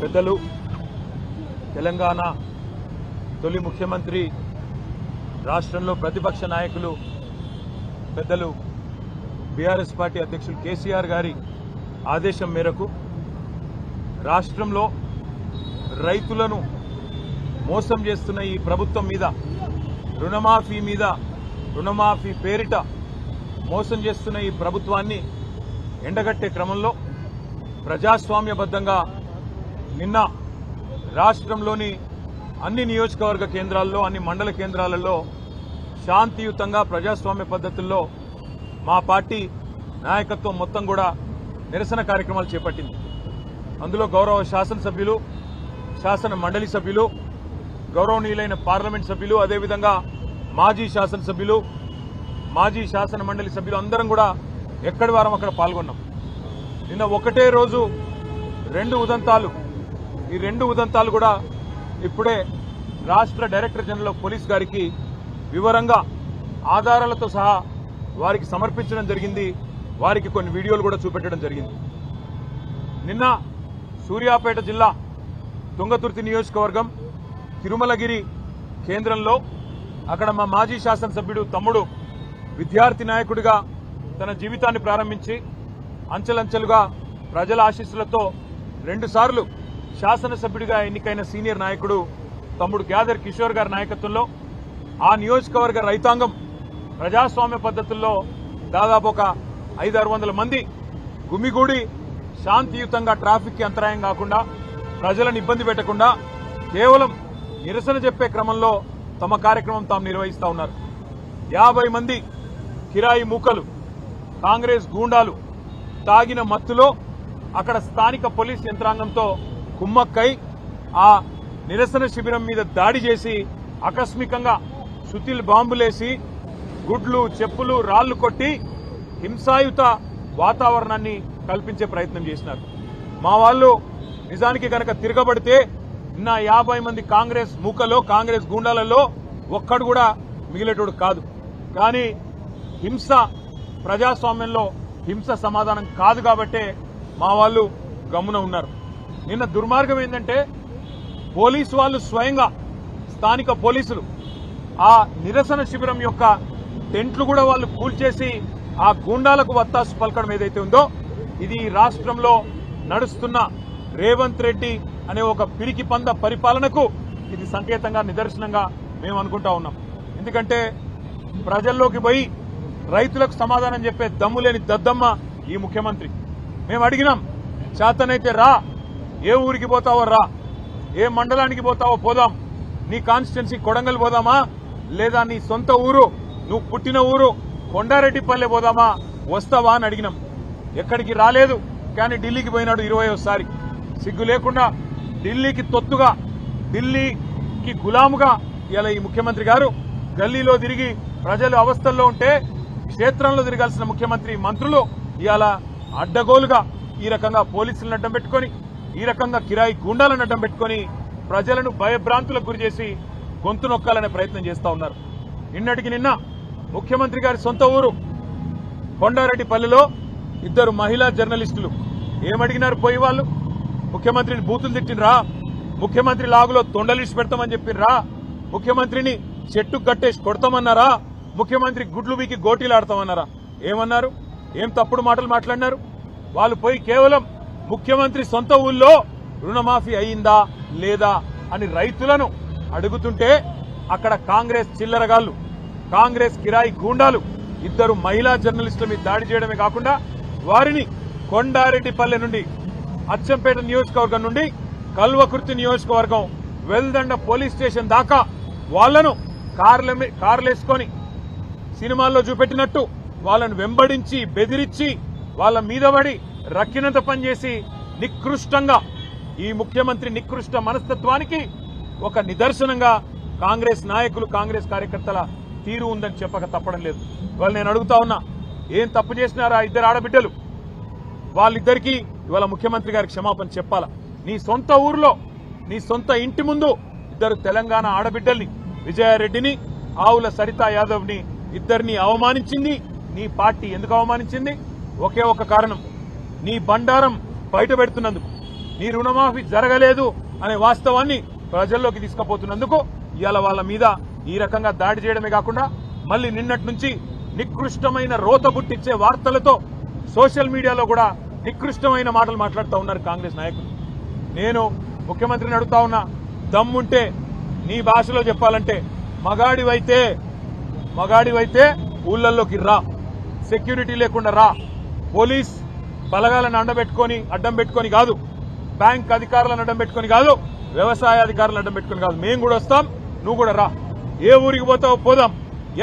పెద్దలు తెలంగాణ తొలి ముఖ్యమంత్రి రాష్ట్రంలో ప్రతిపక్ష నాయకులు పెద్దలు బీఆర్ఎస్ పార్టీ అధ్యక్షులు కేసీఆర్ గారి ఆదేశం మేరకు రాష్ట్రంలో రైతులను మోసం చేస్తున్న ఈ ప్రభుత్వం మీద రుణమాఫీ మీద రుణమాఫీ పేరిట మోసం చేస్తున్న ఈ ప్రభుత్వాన్ని ఎండగట్టే క్రమంలో ప్రజాస్వామ్యబద్ధంగా నిన్న రాష్ట్రంలోని అన్ని నియోజకవర్గ కేంద్రాల్లో అన్ని మండల కేంద్రాలలో శాంతియుతంగా ప్రజాస్వామ్య పద్ధతుల్లో మా పార్టీ నాయకత్వం మొత్తం కూడా నిరసన కార్యక్రమాలు చేపట్టింది. అందులో గౌరవ శాసనసభ్యులు శాసన మండలి సభ్యులు గౌరవనీయులైన పార్లమెంట్ సభ్యులు అదేవిధంగా మాజీ శాసనసభ్యులు మాజీ శాసన మండలి సభ్యులు అందరం కూడా ఎక్కడి వారం అక్కడ పాల్గొన్నాం. నిన్న ఒకటే రోజు రెండు ఉదంతాలు ఈ రెండు ఉదంతాలు కూడా ఇప్పుడే రాష్ట్ర డైరెక్టర్ జనరల్ పోలీస్ గారికి వివరంగా ఆధారాలతో సహా వారికి సమర్పించడం జరిగింది. వారికి కొన్ని వీడియోలు కూడా చూపెట్టడం జరిగింది. నిన్న సూర్యాపేట జిల్లా తుంగతుర్తి నియోజకవర్గం తిరుమలగిరి కేంద్రంలో అక్కడ మా మాజీ శాసనసభ్యుడు తమ్ముడు విద్యార్థి నాయకుడిగా తన జీవితాన్ని ప్రారంభించి అంచెలంచెలుగా ప్రజల ఆశీస్సులతో రెండుసార్లు శాసనసభ్యుడిగా ఎన్నికైన సీనియర్ నాయకుడు తమ్ముడు గ్యాదర్ కిషోర్ గారి నాయకత్వంలో ఆ నియోజకవర్గ రైతాంగం ప్రజాస్వామ్య పద్ధతుల్లో దాదాపు ఒక ఐదారు వందల మంది గుమిగూడి శాంతియుతంగా ట్రాఫిక్కి అంతరాయం కాకుండా ప్రజలను ఇబ్బంది పెట్టకుండా కేవలం నిరసన చెప్పే క్రమంలో తమ కార్యక్రమం తాము నిర్వహిస్తా ఉన్నారు. యాభై మంది కిరాయి మూకలు కాంగ్రెస్ గూండాలు తాగిన మత్తులో అక్కడ స్థానిక పోలీస్ యంత్రాంగంతో కుమ్మక్కై ఆ నిరసన శిబిరం మీద దాడి చేసి ఆకస్మికంగా సుతిల్ బాంబులేసి గుడ్లు చెప్పులు రాళ్ళు కొట్టి హింసాయుత వాతావరణాన్ని కల్పించే ప్రయత్నం చేసినారు. మా వాళ్ళు నిజానికి కనుక తిరగబడితే నిన్న యాభై మంది కాంగ్రెస్ మూకలో కాంగ్రెస్ గూండాలలో ఒక్కడు కూడా మిగిలేటోడు కాదు. కానీ హింస ప్రజాస్వామ్యంలో హింస సమాధానం కాదు కాబట్టే మా వాళ్ళు గమ్మున ఉన్నారు. నిన్న దుర్మార్గం ఏంటంటే పోలీసు వాళ్ళు స్వయంగా స్థానిక పోలీసులు ఆ నిరసన శిబిరం యొక్క టెంట్లు కూడా వాళ్ళు కూల్చేసి ఆ గూండాలకు వత్తాసు పలకడం ఏదైతే ఉందో ఇది రాష్ట్రంలో నడుస్తున్న రేవంత్ రెడ్డి అనే ఒక పిరికి పంద పరిపాలనకు ఇది సంకేతంగా నిదర్శనంగా మేము అనుకుంటా ఉన్నాం. ఎందుకంటే ప్రజల్లోకి పోయి రైతులకు సమాధానం చెప్పే దమ్ము లేని దద్దమ్మ ఈ ముఖ్యమంత్రి. మేము అడిగినాం చేతనైతే రా ఏ ఊరికి పోతావో రా ఏ మండలానికి పోతావో పోదాం. నీ కాన్స్టిట్యున్సీ కొడంగల్ పోదామా? లేదా నీ సొంత ఊరు నువ్వు పుట్టిన ఊరు కొండారెడ్డిపల్లె పోదామా? వస్తావా అని అడిగినాం. ఎక్కడికి రాలేదు కానీ ఢిల్లీకి పోయినాడు ఇరవై ఒకసారి. సిగ్గు లేకుండా ఢిల్లీకి తొత్తుగా ఢిల్లీకి గులాముగా ఇలా ఈ ముఖ్యమంత్రి గారు గల్లీలో తిరిగి ప్రజలు అవస్థల్లో ఉంటే క్షేత్రంలో తిరగాల్సిన ముఖ్యమంత్రి మంత్రులు ఇవాళ అడ్డగోలుగా ఈ రకంగా పోలీసులను అడ్డం పెట్టుకొని ఈ రకంగా కిరాయి గుండాలను అడ్డం పెట్టుకొని ప్రజలను భయభ్రాంతులకు గురి చేసి గొంతు నొక్కాలనే ప్రయత్నం చేస్తా ఉన్నారు. నిన్నటికి నిన్న ముఖ్యమంత్రి గారి సొంత ఊరు కొండారెడ్డిపల్లిలో ఇద్దరు మహిళా జర్నలిస్టులు ఏమడిగినారు పోయి వాళ్ళు? ముఖ్యమంత్రిని బూతులు తిట్టినరా? ముఖ్యమంత్రి లాగులో తొండలిసి పెడతామని చెప్పినరా? ముఖ్యమంత్రిని చెట్టు కట్టేసి కొడతామన్నారా? ముఖ్యమంత్రి గుడ్లు వీకి గోటీలు ఆడతామన్నారా ఏమన్నారు? ఏం తప్పుడు మాటలు మాట్లాడినారు? వాళ్ళు పోయి కేవలం ముఖ్యమంత్రి సొంత ఊళ్ళో రుణమాఫీ అయిందా లేదా అని రైతులను అడుగుతుంటే అక్కడ కాంగ్రెస్ చిల్లరగాళ్ళు కాంగ్రెస్ కిరాయి గూండాలు ఇద్దరు మహిళా జర్నలిస్టుల మీద దాడి చేయడమే కాకుండా వారిని కొండారెడ్డిపల్లె నుండి అచ్చంపేట నియోజకవర్గం నుండి కల్వకుర్తి నియోజకవర్గం వెల్దండ పోలీస్ స్టేషన్ దాకా వాళ్ళను కార్ల కార్లేసుకొని సినిమాల్లో చూపెట్టినట్టు వాళ్ళను వెంబడించి బెదిరించి వాళ్ళ మీద పడి రక్కినంత పనిచేసి నికృష్టంగా ఈ ముఖ్యమంత్రి నికృష్ట మనస్తత్వానికి ఒక నిదర్శనంగా కాంగ్రెస్ నాయకులు కాంగ్రెస్ కార్యకర్తల తీరు ఉందని చెప్పక తప్పడం లేదు. వాళ్ళు నేను అడుగుతా ఉన్నా ఏం తప్పు చేసినారా ఇద్దరు ఆడబిడ్డలు? వాళ్ళిద్దరికీ ఇవాళ ముఖ్యమంత్రి గారికి క్షమాపణ చెప్పాలా? నీ సొంత ఊర్లో నీ సొంత ఇంటి ముందు ఇద్దరు తెలంగాణ ఆడబిడ్డల్ని విజయారెడ్డిని ఆవుల సరితా యాదవ్ని ఇద్దరిని అవమానించింది నీ పార్టీ ఎందుకు అవమానించింది? ఒకే ఒక కారణం. నీ బండారం బయట పెడుతున్నందుకు నీ రుణమాఫీ జరగలేదు అనే వాస్తవాన్ని ప్రజల్లోకి తీసుకుపోతున్నందుకు ఇవాళ వాళ్ళ మీద ఈ రకంగా దాడి చేయడమే కాకుండా మళ్ళీ నిన్నటి నుంచి నికృష్టమైన రోత పుట్టించే వార్తలతో సోషల్ మీడియాలో కూడా నికృష్టమైన మాటలు మాట్లాడుతూ ఉన్నారు కాంగ్రెస్ నాయకులు. నేను ముఖ్యమంత్రిని అడుగుతా ఉన్నా దమ్ముంటే నీ భాషలో చెప్పాలంటే మగాడివైతే మగాడివైతే ఊళ్ళల్లోకి రా సెక్యూరిటీ లేకుండా రా పోలీస్ బలగాలను అండబెట్టుకొని అడ్డం పెట్టుకొని కాదు. బ్యాంక్ అధికారులను అడ్డం పెట్టుకొని కాదు. వ్యవసాయ అధికారులను అడ్డం పెట్టుకొని కాదు. మేము కూడా వస్తాం నువ్వు కూడా రా. ఏ ఊరికి పోతావు పోదాం.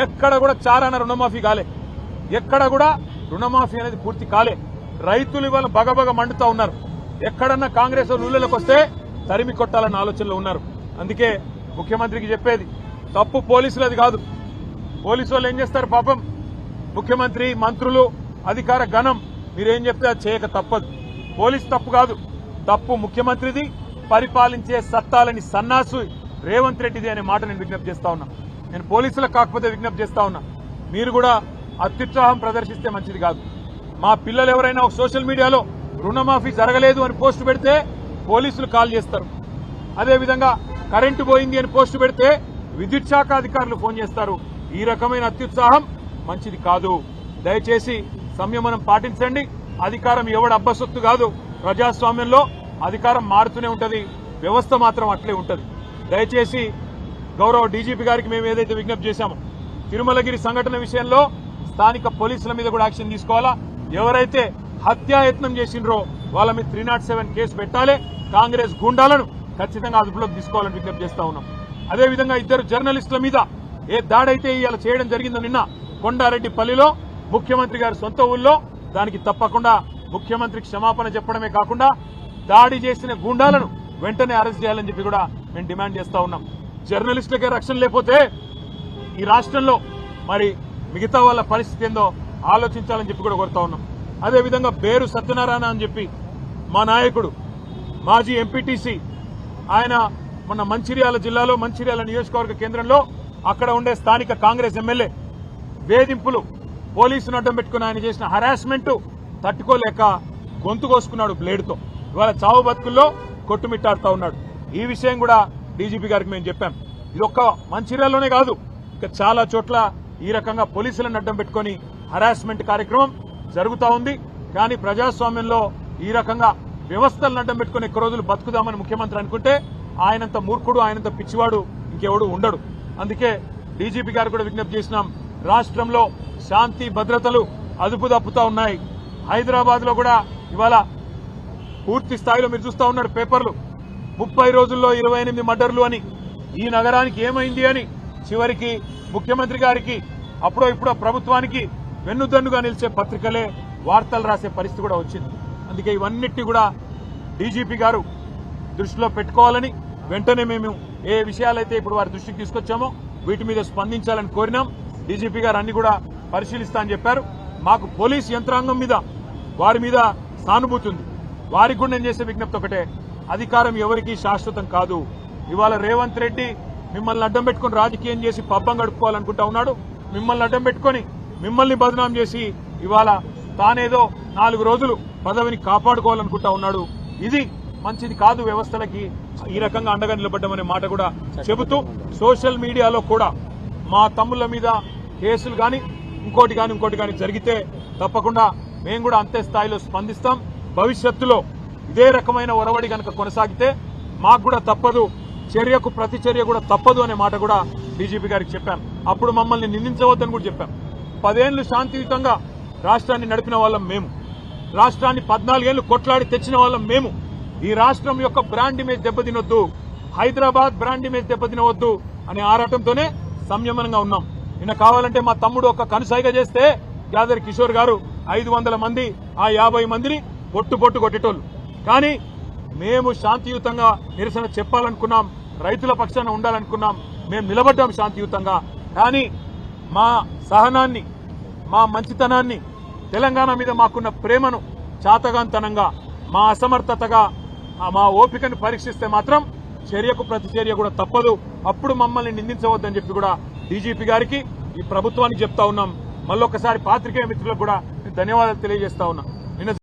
ఎక్కడ కూడా చారాన రుణమాఫీ కాలే. ఎక్కడ కూడా రుణమాఫీ అనేది పూర్తి కాలే. రైతులు ఇవాళ బగబగ మండుతా ఉన్నారు. ఎక్కడన్నా కాంగ్రెస్ ఊళ్ళలోకి వస్తే తరిమి కొట్టాలన్న ఆలోచనలో ఉన్నారు. అందుకే ముఖ్యమంత్రికి చెప్పేది తప్పు పోలీసులది కాదు. పోలీసు వాళ్ళు ఏం చేస్తారు పాపం? ముఖ్యమంత్రి మంత్రులు అధికార గణం మీరేం చెప్తే అది చేయక తప్పదు. పోలీస్ తప్పు కాదు. తప్పు ముఖ్యమంత్రిది పరిపాలించే సత్తాలని సన్నాసు రేవంత్ రెడ్డిది అనే మాట నేను విజ్ఞప్తి చేస్తా ఉన్నా. నేను పోలీసులకు కాకపోతే విజ్ఞప్తి చేస్తా ఉన్నా. మీరు కూడా అత్యుత్సాహం ప్రదర్శిస్తే మంచిది కాదు. మా పిల్లలు ఎవరైనా ఒక సోషల్ మీడియాలో రుణమాఫీ జరగలేదు అని పోస్టు పెడితే పోలీసులు కాల్ చేస్తారు. అదేవిధంగా కరెంటు పోయింది అని పోస్టు పెడితే విద్యుత్ శాఖ అధికారులు ఫోన్ చేస్తారు. ఈ రకమైన అత్యుత్సాహం మంచిది కాదు. దయచేసి సంయమనం పాటించండి. అధికారం ఎవడు అబ్బసొత్తు కాదు. ప్రజాస్వామ్యంలో అధికారం మారుతూనే ఉంటుంది. వ్యవస్థ మాత్రం అట్లే ఉంటుంది. దయచేసి గౌరవ డీజీపీ గారికి మేము ఏదైతే విజ్ఞప్తి చేశామో తిరుమలగిరి సంఘటన విషయంలో స్థానిక పోలీసుల మీద కూడా యాక్షన్ తీసుకోవాలా? ఎవరైతే హత్యాయత్నం చేసిండ్రో వాళ్ళ మీద త్రీ నాట్ సెవెన్ కేసు పెట్టాలి. కాంగ్రెస్ గుండాలను ఖచ్చితంగా అదుపులోకి తీసుకోవాలని విజ్ఞప్తి చేస్తా ఉన్నాం. అదేవిధంగా ఇద్దరు జర్నలిస్టుల మీద ఏ దాడైతే ఇవాళ చేయడం జరిగిందో నిన్న కొండారెడ్డి పల్లిలో ముఖ్యమంత్రి గారి సొంత ఊళ్ళో దానికి తప్పకుండా ముఖ్యమంత్రికి క్షమాపణ చెప్పడమే కాకుండా దాడి చేసిన గుండాలను వెంటనే అరెస్ట్ చేయాలని చెప్పి కూడా మేము డిమాండ్ చేస్తా ఉన్నాం. జర్నలిస్టులకే రక్షణ లేకపోతే ఈ రాష్ట్రంలో మరి మిగతా వాళ్ళ పరిస్థితి ఏందో ఆలోచించాలని చెప్పి కూడా కోరుతా ఉన్నాం. అదేవిధంగా బేరు సత్యనారాయణ అని చెప్పి మా నాయకుడు మాజీ ఎంపీటీసీ ఆయన మొన్న మంచిర్యాల జిల్లాలో మంచిర్యాల నియోజకవర్గ కేంద్రంలో అక్కడ ఉండే స్థానిక కాంగ్రెస్ ఎమ్మెల్యే వేధింపులు పోలీసును అడ్డం పెట్టుకుని ఆయన చేసిన హరాస్మెంట్ తట్టుకోలేక గొంతు కోసుకున్నాడు బ్లేడ్తో. ఇవాళ చావు బతుకుల్లో కొట్టుమిట్టాడుతూ ఉన్నాడు. ఈ విషయం కూడా డీజీపీ గారికి మేము చెప్పాం. ఇది ఒక్క మంచిర్యాలలోనే కాదు ఇక చాలా చోట్ల ఈ రకంగా పోలీసులను అడ్డం పెట్టుకొని హరాస్మెంట్ కార్యక్రమం జరుగుతూ ఉంది. కానీ ప్రజాస్వామ్యంలో ఈ రకంగా వ్యవస్థలను అడ్డం పెట్టుకుని ఎక్కువ రోజులు బతుకుదామని ముఖ్యమంత్రి అనుకుంటే ఆయనంత మూర్ఖుడు ఆయనంత పిచ్చివాడు ఇంకెవడు ఉండడు. అందుకే డీజీపీ గారు కూడా విజ్ఞప్తి చేసినాం రాష్ట్రంలో శాంతి భద్రతలు అదుపు తప్పుతా ఉన్నాయి. హైదరాబాద్లో కూడా ఇవాళ పూర్తి స్థాయిలో మీరు చూస్తా ఉన్నారు పేపర్లు. ముప్పై రోజుల్లో ఇరవై ఎనిమిది మర్డర్లు అని. ఈ నగరానికి ఏమైంది అని చివరికి ముఖ్యమంత్రి గారికి అప్పుడో ఇప్పుడో ప్రభుత్వానికి వెన్నుదన్నుగా నిలిచే పత్రికలే వార్తలు రాసే పరిస్థితి కూడా వచ్చింది. అందుకే ఇవన్నిటి కూడా డీజీపీ గారు దృష్టిలో పెట్టుకోవాలని వెంటనే మేము ఏ విషయాలైతే ఇప్పుడు వారి దృష్టికి తీసుకొచ్చామో వీటి మీద స్పందించాలని కోరినాం. డీజీపీ గారు అన్ని కూడా పరిశీలిస్తా అని చెప్పారు. మాకు పోలీస్ యంత్రాంగం మీద వారి మీద సానుభూతి ఉంది. వారికి కూడా నేను చేసే విజ్ఞప్తి ఒకటే. అధికారం ఎవరికీ శాశ్వతం కాదు. ఇవాళ రేవంత్ రెడ్డి మిమ్మల్ని అడ్డం పెట్టుకుని రాజకీయం చేసి పబ్బం గడుపుకోవాలనుకుంటా ఉన్నాడు. మిమ్మల్ని అడ్డం పెట్టుకొని మిమ్మల్ని బదనాం చేసి ఇవాళ తానేదో నాలుగు రోజులు పదవిని కాపాడుకోవాలనుకుంటా ఉన్నాడు. ఇది మంచిది కాదు వ్యవస్థలకి ఈ రకంగా అండగా నిలబడ్డామనే మాట కూడా చెబుతూ సోషల్ మీడియాలో కూడా మా తమ్ముళ్ళ మీద కేసులు కానీ ఇంకోటి కానీ ఇంకోటి కానీ జరిగితే తప్పకుండా మేము కూడా అంతే స్థాయిలో స్పందిస్తాం. భవిష్యత్తులో ఇదే రకమైన ఒరవడి కనుక కొనసాగితే మాకు కూడా తప్పదు చర్యకు ప్రతి చర్య కూడా తప్పదు అనే మాట కూడా డీజీపీ గారికి చెప్పాం. అప్పుడు మమ్మల్ని నిందించవద్దని కూడా చెప్పాం. పదేళ్ళు శాంతియుతంగా రాష్ట్రాన్ని నడిపిన వాళ్ళం మేము. రాష్ట్రాన్ని పద్నాలుగేళ్ళు కొట్లాడి తెచ్చిన వాళ్ళం మేము. ఈ రాష్ట్రం యొక్క బ్రాండ్ ఇమేజ్ దెబ్బతినొద్దు. హైదరాబాద్ బ్రాండ్ ఇమేజ్ దెబ్బతినవద్దు అనే ఆరాటంతోనే సంయమనంగా ఉన్నాం. నిన్న కావాలంటే మా తమ్ముడు ఒక కనుసైగ చేస్తే యాదరి కిషోర్ గారు ఐదు వందల మంది ఆ యాభై మందిని పొట్టు పొట్టు కొట్టేటోళ్ళు. కానీ మేము శాంతియుతంగా నిరసన చెప్పాలనుకున్నాం రైతుల పక్షాన ఉండాలనుకున్నాం మేము నిలబడ్డాం శాంతియుతంగా. కానీ మా సహనాన్ని మా మంచితనాన్ని తెలంగాణ మీద మాకున్న ప్రేమను చాతగాంతనంగా మా అసమర్థతగా మా ఓపికను పరీక్షిస్తే మాత్రం చర్యకు ప్రతి చర్య కూడా తప్పదు. అప్పుడు మమ్మల్ని నిందించవద్దని చెప్పి కూడా డీజీపీ గారికి ఈ ప్రభుత్వానికి చెప్తా ఉన్నాం. మళ్ళొకసారి పాత్రికేయ మిత్రులకు కూడా నేను ధన్యవాదాలు తెలియజేస్తా ఉన్నాం.